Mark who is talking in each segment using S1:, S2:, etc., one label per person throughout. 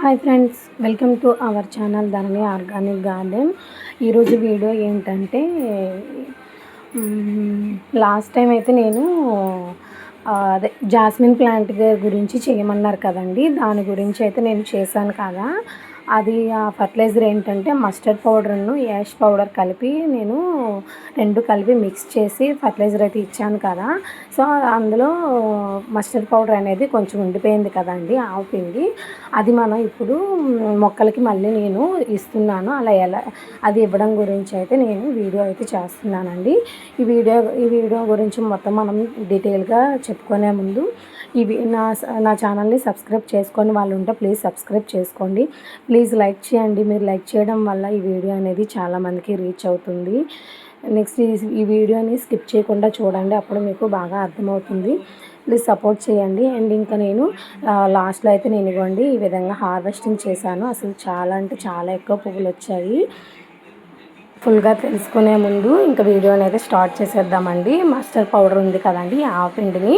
S1: Hi friends welcome to our channel Dharani organic garden. ఈరోజు video ఏంటంటే last time అయితే నేను అదే జాస్మిన్ ప్లాంట్ గురించి చేయమన్నారు కదండి. దాని గురించి అయితే నేను చేశాను కదా. అది ఆ ఫర్టిలైజర్ ఏంటంటే మస్టర్డ్ పౌడర్ను యాష్ పౌడర్ కలిపి నేను రెండు కలిపి మిక్స్ చేసి ఫర్టిలైజర్ అయితే ఇచ్చాను కదా. సో అందులో మస్టర్డ్ పౌడర్ అనేది కొంచెం ఉండిపోయింది కదండి ఆవు పిండి. అది మనం ఇప్పుడు మొక్కలకి మళ్ళీ నేను ఇస్తున్నాను. అలా ఎలా అది ఇవ్వడం గురించి అయితే నేను వీడియో అయితే చేస్తున్నానండి. ఈ వీడియో ఈ వీడియో గురించి మొత్తం మనం డీటెయిల్గా చెప్పుకునే ముందు ఇవి నా నా ఛానల్ని సబ్స్క్రైబ్ చేసుకొని వాళ్ళు ఉంటే ప్లీజ్ సబ్స్క్రైబ్ చేసుకోండి. ప్లీజ్ లైక్ చేయండి. మీరు లైక్ చేయడం వల్ల ఈ వీడియో అనేది చాలామందికి రీచ్ అవుతుంది. నెక్స్ట్ ఈ- వీడియోని స్కిప్ చేయకుండా చూడండి. అప్పుడు మీకు బాగా అర్థమవుతుంది. ప్లీజ్ సపోర్ట్ చేయండి. అండ్ ఇంకా నేను లాస్ట్లో అయితే నేను ఇవ్వండి. ఈ విధంగా హార్వెస్టింగ్ చేశాను. అసలు చాలా అంటే చాలా ఎక్కువ పువ్వులు వచ్చాయి. ఫుల్గా తెలుసుకునే ముందు ఇంకా వీడియోని అయితే స్టార్ట్ చేసేద్దామండి. మస్టర్డ్ పౌడర్ ఉంది కదండి ఆ పిండిని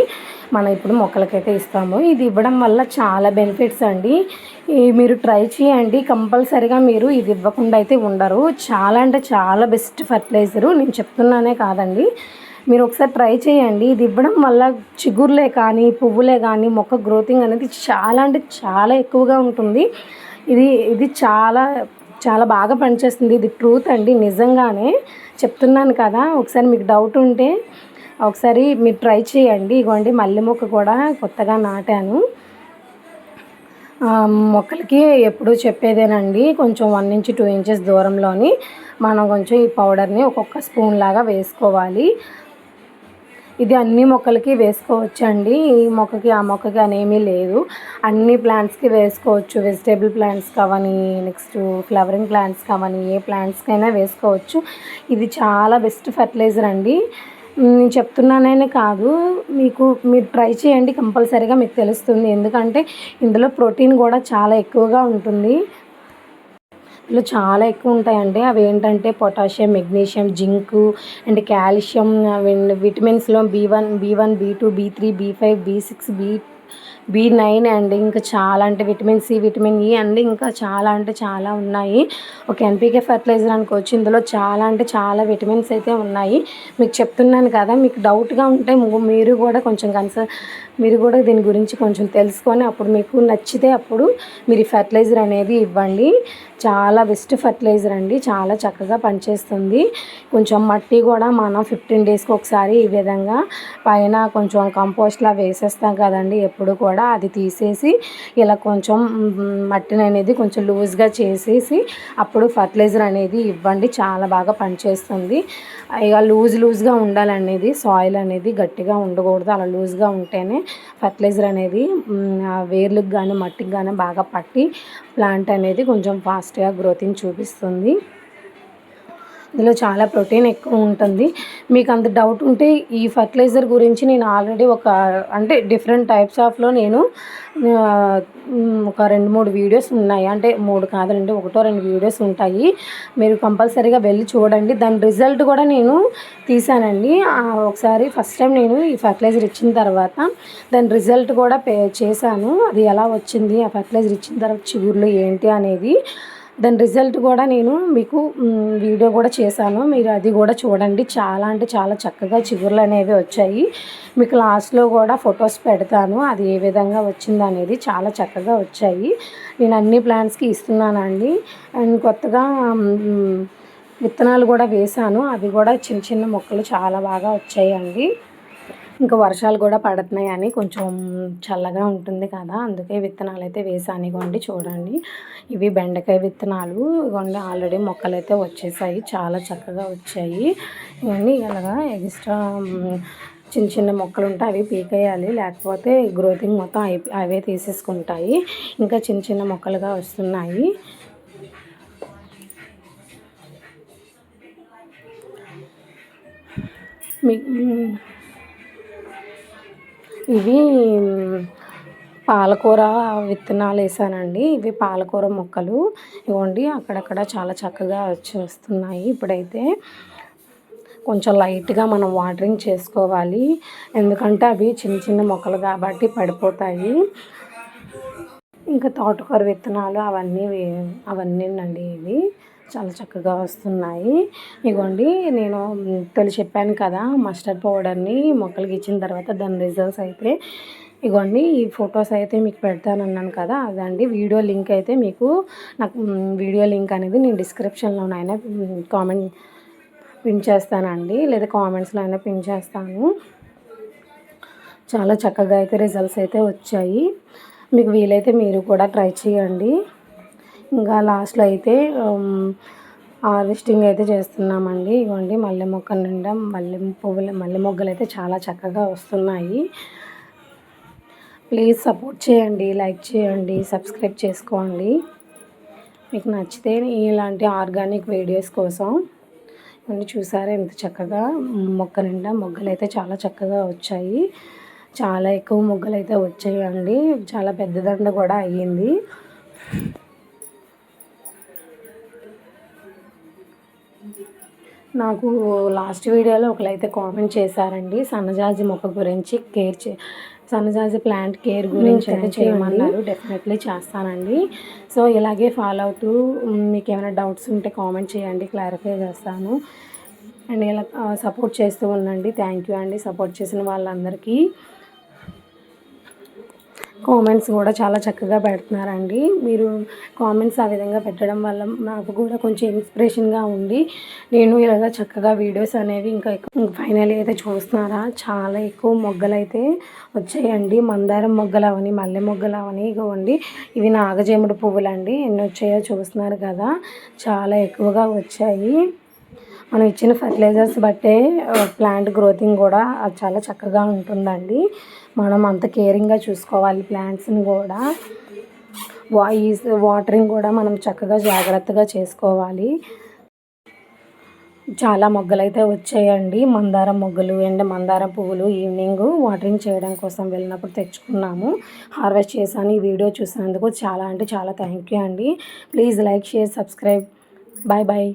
S1: మనం ఇప్పుడు మొక్కలకైతే ఇస్తాము. ఇది ఇవ్వడం వల్ల చాలా బెనిఫిట్స్ అండి. ఈ మీరు ట్రై చేయండి. కంపల్సరిగా మీరు ఇది ఇవ్వకుండా అయితే ఉండరు. చాలా అంటే చాలా బెస్ట్ ఫర్టిలైజరు. నేను చెప్తున్నానే కాదండి. మీరు ఒకసారి ట్రై చేయండి. ఇది ఇవ్వడం వల్ల చిగుర్లే కానీ పువ్వులే కానీ మొక్క గ్రోతింగ్ అనేది చాలా అంటే చాలా ఎక్కువగా ఉంటుంది. ఇది ఇది చాలా చాలా బాగా పనిచేస్తుంది. ఇది ట్రూత్ అండి. నిజంగానే చెప్తున్నాను కదా. ఒకసారి మీకు డౌట్ ఉంటే ఒకసారి మీరు ట్రై చేయండి. ఇగోండి మల్లె మొక్క కూడా కొత్తగా నాటాను. మొక్కలకి ఎప్పుడు చెప్పేదేనండి. కొంచెం వన్ నుంచి టూ ఇంచెస్ దూరంలోని మనం కొంచెం ఈ పౌడర్ని ఒక్కొక్క స్పూన్ లాగా వేసుకోవాలి. ఇది అన్ని మొక్కలకి వేసుకోవచ్చు అండి ఈ మొక్కకి ఆ మొక్కకి అనేమీ లేదు. అన్ని ప్లాంట్స్కి వేసుకోవచ్చు. వెజిటేబుల్ ప్లాంట్స్ కావని నెక్స్ట్ ఫ్లవరింగ్ ప్లాంట్స్ కావని ఏ ప్లాంట్స్కైనా వేసుకోవచ్చు. ఇది చాలా బెస్ట్ ఫర్టిలైజర్ అండి. నేను చెప్తున్నానైనా కాదు. మీకు మీరు ట్రై చేయండి. కంపల్సరీగా మీకు తెలుస్తుంది. ఎందుకంటే ఇందులో ప్రోటీన్ కూడా చాలా ఎక్కువగా ఉంటుంది. ఇందులో చాలా ఎక్కువ ఉంటాయండి. అవి ఏంటంటే potassium magnesium zinc and calcium విటమిన్స్లో B one B one B two B three B five B six B B nine and ఇంకా చాలా అంటే vitamin C vitamin E and ఇంకా చాలా అంటే చాలా ఉన్నాయి. ఒక ఎన్పీకే ఫర్టిలైజర్ అనుకోవచ్చు. ఇందులో చాలా అంటే చాలా విటమిన్స్ అయితే ఉన్నాయి. మీకు చెప్తున్నాను కదా మీకు డౌట్గా ఉంటే మీరు కూడా కొంచెం కన్సల్ మీరు కూడా దీని గురించి కొంచెం తెలుసుకొని అప్పుడు మీకు నచ్చితే అప్పుడు మీరు ఈ ఫర్టిలైజర్ అనేది ఇవ్వండి. చాలా బెస్ట్ ఫర్టిలైజర్ అండి. చాలా చక్కగా పనిచేస్తుంది. కొంచెం మట్టి కూడా మనం ఫిఫ్టీన్ డేస్కి ఒకసారి ఈ విధంగా పైన కొంచెం కంపోస్ట్లా వేసేస్తాం కదండి ఎప్పుడు కూడా. అది తీసేసి ఇలా కొంచెం మట్టిని అనేది కొంచెం లూజ్గా చేసేసి అప్పుడు ఫర్టిలైజర్ అనేది ఇవ్వండి. చాలా బాగా పనిచేస్తుంది. ఇక లూజ్ లూజ్గా ఉండాలనేది సాయిల్ అనేది గట్టిగా ఉండకూడదు. అలా లూజ్గా ఉంటేనే ఫర్టిలైజర్ అనేది వేర్లకు కానీ మట్టికి కానీ బాగా పట్టి ప్లాంట్ అనేది కొంచెం ఫాస్ట్గా గ్రోతింగ్ చూపిస్తుంది. ఇందులో చాలా ప్రోటీన్ ఎక్కువ ఉంటుంది. మీకు అంత డౌట్ ఉంటే ఈ ఫర్టిలైజర్ గురించి నేను ఆల్రెడీ ఒక అంటే డిఫరెంట్ టైప్స్ ఆఫ్లో నేను ఒక రెండు మూడు వీడియోస్ ఉన్నాయి. అంటే మూడు కాదులండి ఒకటో రెండు వీడియోస్ ఉంటాయి. మీరు కంపల్సరీగా వెళ్ళి చూడండి. దాని రిజల్ట్ కూడా నేను తీసానండి ఒకసారి ఫస్ట్ టైం నేను ఈ ఫర్టిలైజర్ ఇచ్చిన తర్వాత దాని రిజల్ట్ కూడా పే చేశాను. అది ఎలా వచ్చింది ఆ ఫర్టిలైజర్ ఇచ్చిన తర్వాత చిగుర్లు ఏంటి అనేది దాని రిజల్ట్ కూడా నేను మీకు వీడియో కూడా చేశాను. మీరు అది కూడా చూడండి. చాలా అంటే చాలా చక్కగా చిగుర్లు అనేవి వచ్చాయి. మీకు లాస్ట్లో కూడా ఫొటోస్ పెడతాను. అది ఏ విధంగా వచ్చింది అనేది చాలా చక్కగా వచ్చాయి. నేను అన్ని ప్లాంట్స్కి ఇస్తున్నానండి. అండ్ కొత్తగా విత్తనాలు కూడా వేశాను. అవి కూడా చిన్న చిన్న మొక్కలు చాలా బాగా వచ్చాయండి. ఇంకా వర్షాలు కూడా పడుతున్నాయని కొంచెం చల్లగా ఉంటుంది కదా అందుకే విత్తనాలు అయితే వేసాను. ఇగోండి చూడండి. ఇవి బెండకాయ విత్తనాలు. ఇగోండి ఆల్రెడీ మొక్కలు అయితే వచ్చేసాయి. చాలా చక్కగా వచ్చాయి. ఇవన్నీ ఇలాగా ఎక్స్ట్రా చిన్న చిన్న మొక్కలు ఉంటాయి అవి పీకేయాలి. లేకపోతే గ్రోతింగ్ మొత్తం అవి అవే తీసేసుకుంటాయి. ఇంకా చిన్న చిన్న మొక్కలుగా వస్తున్నాయి. మీ ఇవి పాలకూర విత్తనాలు వేసానండి. ఇవి పాలకూర మొక్కలు. ఇవ్వండి అక్కడక్కడ చాలా చక్కగా వచ్చేస్తున్నాయి. ఇప్పుడైతే కొంచెం లైట్గా మనం వాటరింగ్ చేసుకోవాలి. ఎందుకంటే అవి చిన్న చిన్న మొక్కలు కాబట్టి పడిపోతాయి. ఇంకా తోటకూర విత్తనాలు అవన్నీ అవన్నీ అండి ఇవి. చాలా చక్కగా వస్తున్నాయి. ఇగోండి నేను తొలి చెప్పాను కదా మస్టర్డ్ పౌడర్ని మొక్కలకి ఇచ్చిన తర్వాత దాని రిజల్ట్స్ అయితే. ఇగోండి ఈ ఫొటోస్ అయితే మీకు పెడతాను అన్నాను కదా అదండి. వీడియో లింక్ అయితే మీకు నాకు వీడియో లింక్ అనేది నేను డిస్క్రిప్షన్లోనైనా కామెంట్ పిన్ చేస్తానండి. లేదా కామెంట్స్లో అయినా పిన్ చేస్తాను. చాలా చక్కగా అయితే రిజల్ట్స్ అయితే వచ్చాయి. మీకు వీలైతే మీరు కూడా ట్రై చేయండి. ఇంకా లాస్ట్లో అయితే హార్వెస్టింగ్ అయితే చేస్తున్నామండి. ఇవ్వండి మల్లె మొక్క నిండా మల్లె పువ్వులు మల్లె మొగ్గలు అయితే చాలా చక్కగా వస్తున్నాయి. ప్లీజ్ సపోర్ట్ చేయండి లైక్ చేయండి సబ్స్క్రైబ్ చేసుకోండి. మీకు నచ్చితే ఇలాంటి ఆర్గానిక్ వీడియోస్ కోసం ఇవన్నీ చూసారా ఎంత చక్కగా మొక్క నిండా మొగ్గలు అయితే చాలా చక్కగా వచ్చాయి. చాలా ఎక్కువ మొగ్గలు అయితే వచ్చాయండి. చాలా పెద్ద దండ కూడా అయ్యింది. నాకు లాస్ట్ వీడియోలో ఒకరైతే కామెంట్ చేశారండి సన్నజాజి మొక్క గురించి కేర్ చే సన్నజాజి ప్లాంట్ కేర్ గురించి అయితే చేయమన్నారు. డెఫినెట్లీ చేస్తానండి. సో ఇలాగే ఫాలో అవుతూ మీకు ఏమైనా డౌట్స్ ఉంటే కామెంట్ చేయండి క్లారిఫై చేస్తాను. అండ్ ఇలా సపోర్ట్ చేస్తూ ఉండండి. థ్యాంక్ యూ అండి. సపోర్ట్ చేసిన వాళ్ళందరికీ. కామెంట్స్ కూడా చాలా చక్కగా పెడుతున్నారండి. మీరు కామెంట్స్ ఆ విధంగా పెట్టడం వల్ల నాకు కూడా కొంచెం ఇన్స్పిరేషన్గా ఉంది. నేను ఇలాగ చక్కగా వీడియోస్ అనేవి ఇంకా ఫైనల్ అయితే చూస్తున్నారా? చాలా ఎక్కువ మొగ్గలు అయితే వచ్చాయండి. మందారం మొగ్గలు అవని మల్లె మొగ్గలు అవని ఇవ్వండి ఇవి నాగజేముడు పువ్వులండి. ఎన్ని వచ్చాయో చూస్తున్నారు కదా. చాలా ఎక్కువగా వచ్చాయి. మనం ఇచ్చిన ఫర్టిలైజర్స్ బట్టే ప్లాంట్ గ్రోతింగ్ కూడా చాలా చక్కగా ఉంటుందండి. మనం అంత కేరింగ్గా చూసుకోవాలి ప్లాంట్స్ని కూడా. వాయిస్ వాటరింగ్ కూడా మనం చక్కగా జాగ్రత్తగా చేసుకోవాలి. చాలా మొగ్గలు అయితే వచ్చాయండి. మందారం మొగ్గలు అండ్ మందారం పువ్వులు ఈవినింగ్ వాటరింగ్ చేయడం కోసం వెళ్ళినప్పుడు తెచ్చుకున్నాము. హార్వెస్ట్ చేశాను. ఈ వీడియో చూసినందుకు చాలా అంటే చాలా థ్యాంక్ యూ అండి. Please like share subscribe bye bye